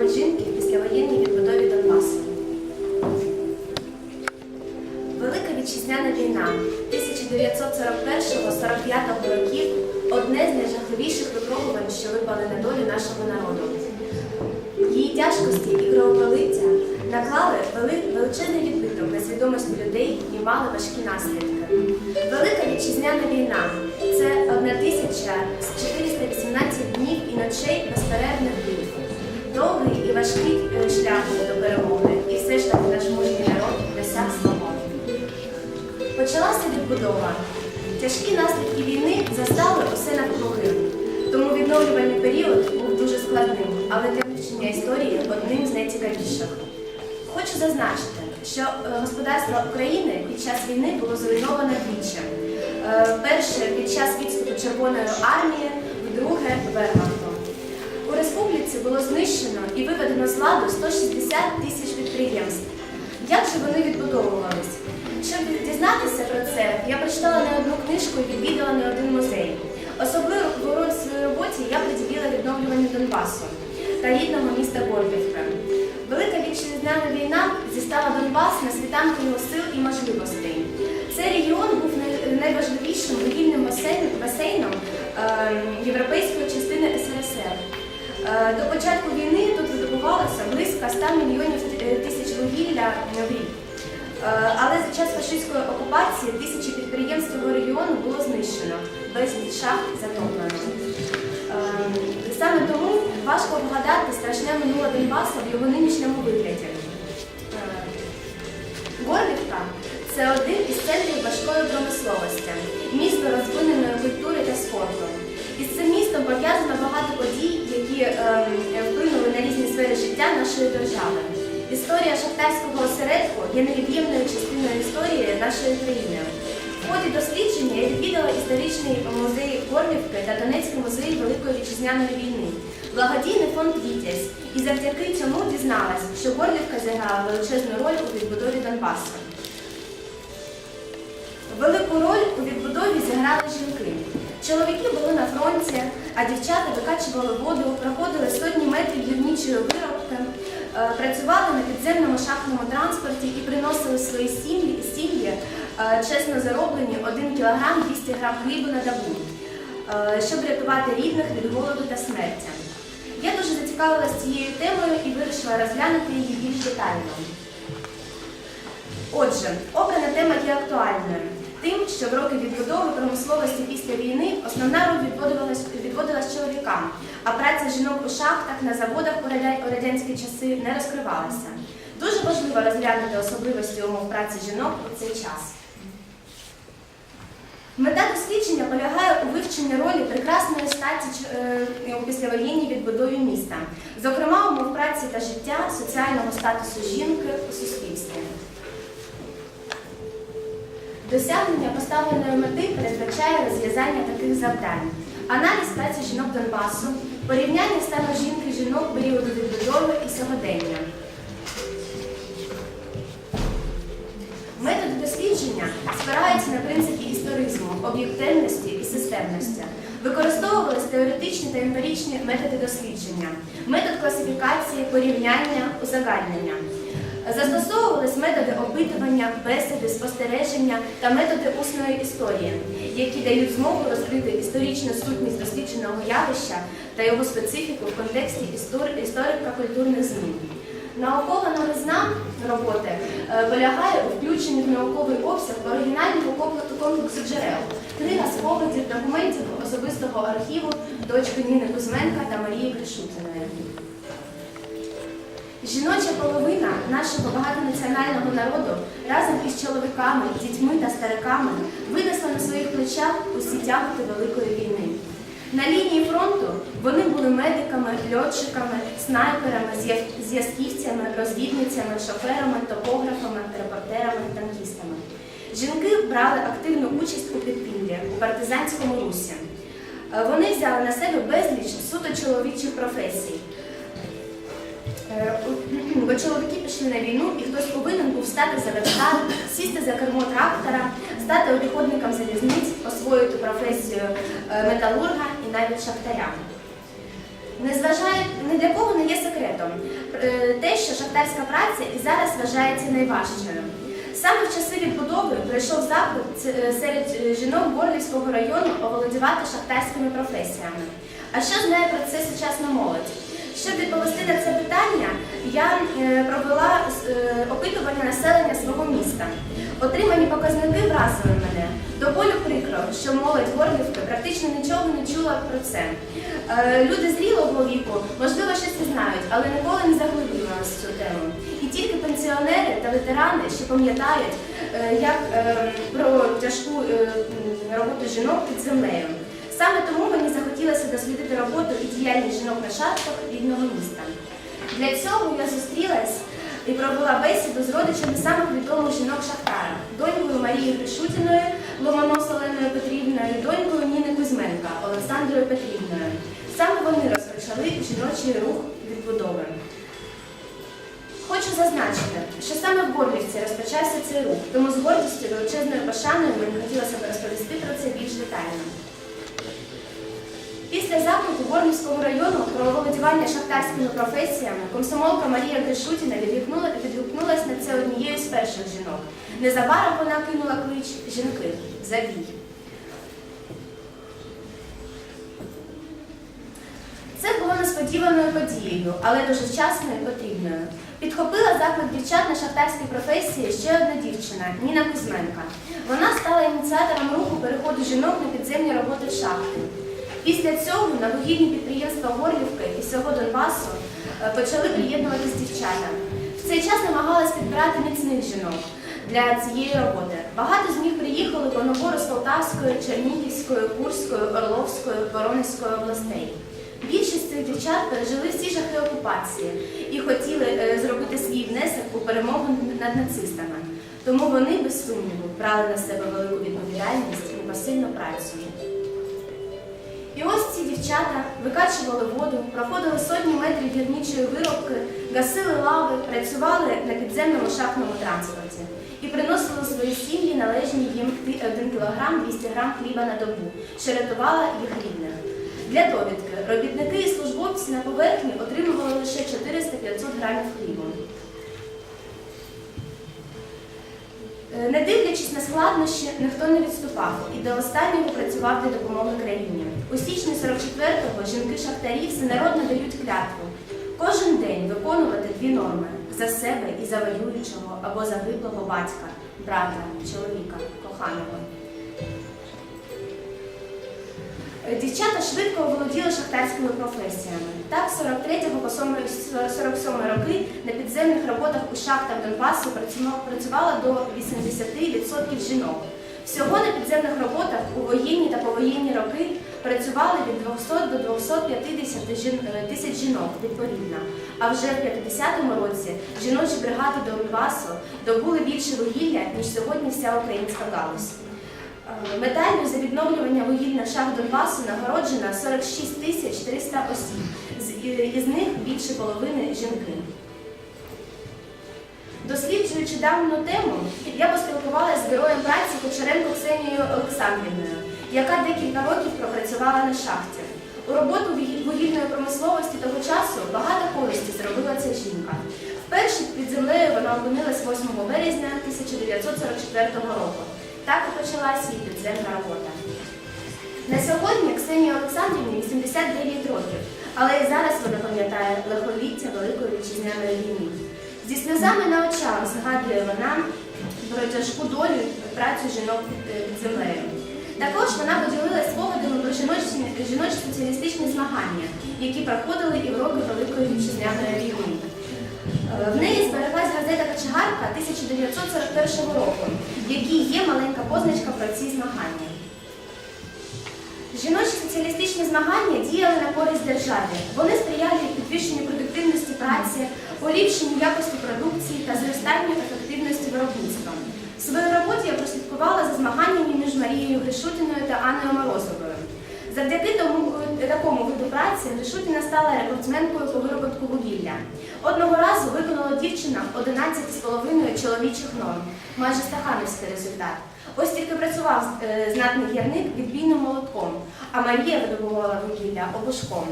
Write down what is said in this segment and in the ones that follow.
роль жінки в післявоєнній відбудові Донбасу. Велика вітчизняна війна 1941-45 років одне з найжахливіших випробувань, що випали на долю нашого народу. Її тяжкості і кровопролиття наклали вели- величезний відбиток на свідомості людей і мали важкі наслідки. Велика вітчизняна війна це 1418 днів і ночей безперервних битв. Довгий і важкий е, шлях до перемоги, і все ж таки наш мужній народ досяг свого. Почалася відбудова. Тяжкі наслідки війни застали усе навкруги. Тому відновлювальний період був дуже складним, але для вивчення історії одним з найцікавіших. Хочу зазначити, що е, господарство України під час війни було зруйновано двічі. Е, Перше під час відступу Червоної армії, вдруге Вермахтом. У республіці було знищено і виведено з ладу 160 тисяч підприємств. Як же вони відбудовувались? Щоб дізнатися про це, я прочитала не одну книжку і відвідала не один музей. Особливу роль в своїй роботі я приділила відновлюванню Донбасу та рідного міста Горлівка. Велика вітчизняна війна зістала Донбас на світанку його сил і можливостей. Цей регіон був найважливішим вугільним басейн- басейном е, європейської частини СРСР. Е, До початку війни тут видобувалося близько 100 мільйонів е, тисяч вугілля в рік. Е, Але за час фашистської окупації тисячі підприємств цього регіону було знищено, безліч шахт затоплено. Саме тому важко вгадати страшне минуле Донбаса в його нинішньому вигляді. Горлівка це один із центрів важкої промисловості, місто розвиненої культури та спорту. Із цим містом пов'язано життя нашої держави. Історія шахтарського осередку є невід'ємною частиною історії нашої країни. В ході дослідження я відвідала історичний музей Горлівки та Донецький музей Великої вітчизняної війни, благодійний фонд Вітязь. І завдяки цьому дізналась, що Горлівка зіграла величезну роль у відбудові Донбасу. Велику роль у відбудові зіграли жінки. Чоловіки були на фронті, а дівчата викачували воду, проходили сотні метрів гірничої виробки, е, працювали на підземному шахтному транспорті і приносили свої сім'ї, сім'ї е, чесно зароблені 1 кг 200 г хлібу на добу, е, щоб рятувати рідних від голоду та смерті. Я дуже зацікавилася цією темою і вирішила розглянути її більш детально. Отже, обрана тема є актуальною. Тим, що в роки відбудови промисловості після війни основна роль відводилась, відводилась чоловікам, а праця жінок у шахтах на заводах у радянські часи не розкривалася. Дуже важливо розглянути особливості умов праці жінок у цей час. Мета дослідження полягає у вивченні ролі прекрасної статі е, у післявоєнній відбудові міста, зокрема умов праці та життя, соціального статусу жінки Досягнення поставленої мети передбачає розв'язання таких завдань: аналіз праці жінок Донбасу, порівняння стану жінки жінок періоду відбудови і сьогодення. Методи дослідження спираються на принципі історизму, об'єктивності і системності. Використовувалися теоретичні та емпіричні методи дослідження, метод класифікації, порівняння, узагальнення. Застосовувались методи опитування, бесіди, спостереження та методи усної історії, які дають змогу розкрити історичну сутність дослідженого явища та його специфіку в контексті історико-культурних змін. Наукова новизна роботи е, полягає у включенні в науковий обсяг оригінального комплексу джерел, книга спогадів, документів особистого архіву дочки Ніни Кузьменка та Марії Кришутиної. Жіноча половина нашого багатонаціонального народу разом із чоловіками, дітьми та стариками винесла на своїх плечах усі тяготи Великої війни. На лінії фронту вони були медиками, льотчиками, снайперами, зв'язківцями, розвідницями, шоферами, топографами, репортерами, танкістами. Жінки брали активну участь у підпіллі, у партизанському русі. Е, Вони взяли на себе безліч суто чоловічих професій. Е, Бо чоловіки пішли на війну, і хтось повинен був стати за верстат, сісти за кермо трактора, стати обіходником залізниць, освоїти професію е, металурга і навіть шахтаря. Ні для кого не є секретом е, те, що шахтарська праця і зараз вважається найважчою. Саме в часи відбудови пройшов е, серед жінок Горлівського району оволодівати шахтарськими професіями. А що знає про це сучасна молодь? Щоб відповісти на це питання, я е, провела е, опитування населення свого міста. Отримані показники вразили мене. До болю прикро, що молодь Горлівки практично нічого не чула про це. Е, Люди зрілого віку, можливо, щось і знають, але ніколи не заглиблювалися в цю тему. І тільки пенсіонери та ветерани ще пам'ятають, як е, про тяжку роботу жінок під землею. Саме тому мені захотілося дослідити роботу і діяльність жінок на шахтах рідного міста. Для цього я зустрілась і провела бесіду з родичами самих відомих жінок Шахтара, донькою Марії Гришутіною, Ломонос Оленою Петрівною, донькою Ніни Кузьменка, Олександрою Петрівною. Саме вони розпочали жіночий рух відбудови. Хочу зазначити, що саме в Горлівці розпочався цей рух, тому з гордістю величезною пошаною мені хотілося б розповісти про це більш детально. Після заклику Горлівського району про оволодівання шахтарськими професіями комсомолка Марія Гришутіна відгукнула- відгукнулась на це однією з перших жінок. Незабаром вона кинула клич жінки Завій. Це було несподіваною подією, але дуже вчасною і потрібною. Підхопила заклик дівчат на шахтарській професії ще одна дівчина Ніна Кузьменка. Вона стала ініціатором руху переходу жінок на підземні роботи шахти. Після цього на вугільні підприємства Горлівки і всього Донбасу е, почали приєднуватись дівчата. В цей час намагалась підбирати міцних жінок для цієї роботи. Багато з них приїхали по набору з Полтавської, Чернігівської, Курської, Орловської, Воронезької областей. Більшість цих дівчат пережили всі жахи окупації і хотіли е, зробити свій внесок у перемогу над нацистами. Тому вони, без сумніву, брали на себе велику відповідальність і посильну працю. І ось ці дівчата викачували воду, проходили сотні метрів гірничої виробки, гасили лави, працювали на підземному шахтному транспорті і приносили свої сім'ї належні їм 1 кг 200 г хліба на добу, що рятувала їх рідних. Для довідки робітники і службовці на поверхні отримували лише 400-500 грамів хлібу. Е, Не дивлячись на складнощі, ніхто не відступав і до останнього працював для допомоги країні. У січні 44-го жінки-шахтарі всенародно дають клятву кожен день виконувати дві норми за себе і за воюючого або загиблого батька, брата, чоловіка, коханого. Дівчата швидко оволоділи шахтарськими професіями. Так, з 43 по 47 роки на підземних роботах у шахтах Донбасу працюва- працювало до 80% жінок. Всього на підземних роботах у воєнні та повоєнні роки працювали від 200 до 250 е, тисяч жінок відповідно. А вже в 50-му році жіночі бригади Донбасу добули більше вугілля, ніж сьогодні вся українська галузь. Е, Медаллю за відновлювання вугільних шахт Донбасу нагороджено 46 тисяч 300 осіб, із них більше половини жінки. Досліджуючи дану тему, я поспілкувалася з героєм праці Кучеренко Ксенією Олександрівною, яка декілька років пропрацювала на шахті. У роботу вугі- вугільної промисловості того часу багато користі зробила ця жінка. Вперше під землею вона опинилась 8 березня 1944 року. Так і почалась її підземна робота. На сьогодні Ксенії Олександрівні 89 років, але і зараз вона пам'ятає лихоліття Великої вітчизняної війни. Зі сльозами на очах згадує вона про тяжку долю працю жінок е, під землею. Також вона поділилася спогадами про жіночі, жіночі соціалістичні змагання, які проходили і в роки Великої вітчизняної війни. Е, В неї збереглась газета Кочегарка 1941 року, в якій є маленька позначка про ці змагання. Жіночі соціалістичні змагання діяли на користь державі. Вони сприяли підвищенню продуктивності праці, поліпшенню якості продукції та зростанню ефективності виробництва. В своїй роботі я прослідкувала за змаганнями між Марією Гришутіною та Анною Морозовою. Завдяки тому такому виду праці Гришутіна стала рекордсменкою по виробітку вугілля. Одного разу виконала дівчина 11,5 чоловічих норм, майже стахановський результат. Ось тільки працював е, знатний гірник відбійним молотком, а Марія видобувала вугілля обушком.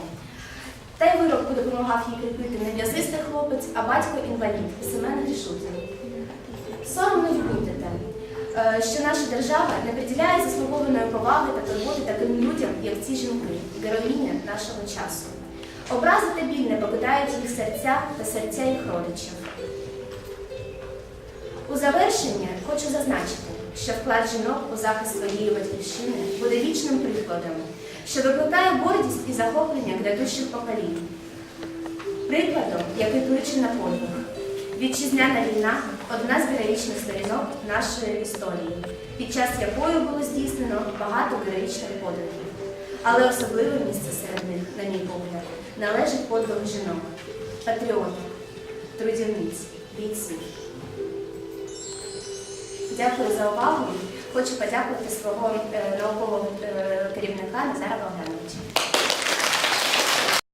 Та й виробку допомагав їй кріпити не в'язистий хлопець, а батько інвалід Семен Грішутин. Соромно відмітити, е, що наша держава не приділяє заслугованої поваги та турботи таким людям, як ці жінки, героїні нашого часу. Образи та біль не покидають їх серця та серця їх родичів. У завершення хочу зазначити, що вклад жінок у захист своєї батьківщини буде вічним прикладом, що викликає гордість і захоплення грядущих поколінь. Прикладом, який кличе на подвиг. Вітчизняна війна одна з героїчних сторінок нашої історії, під час якої було здійснено багато героїчних подвигів. Але особливе місце серед них, на мій погляд, належить подвигу жінок, патріоток, трудівниць, бійців. Дякую за увагу. Хочу подякувати свого е, наукового е, керівника Назара Богдановича.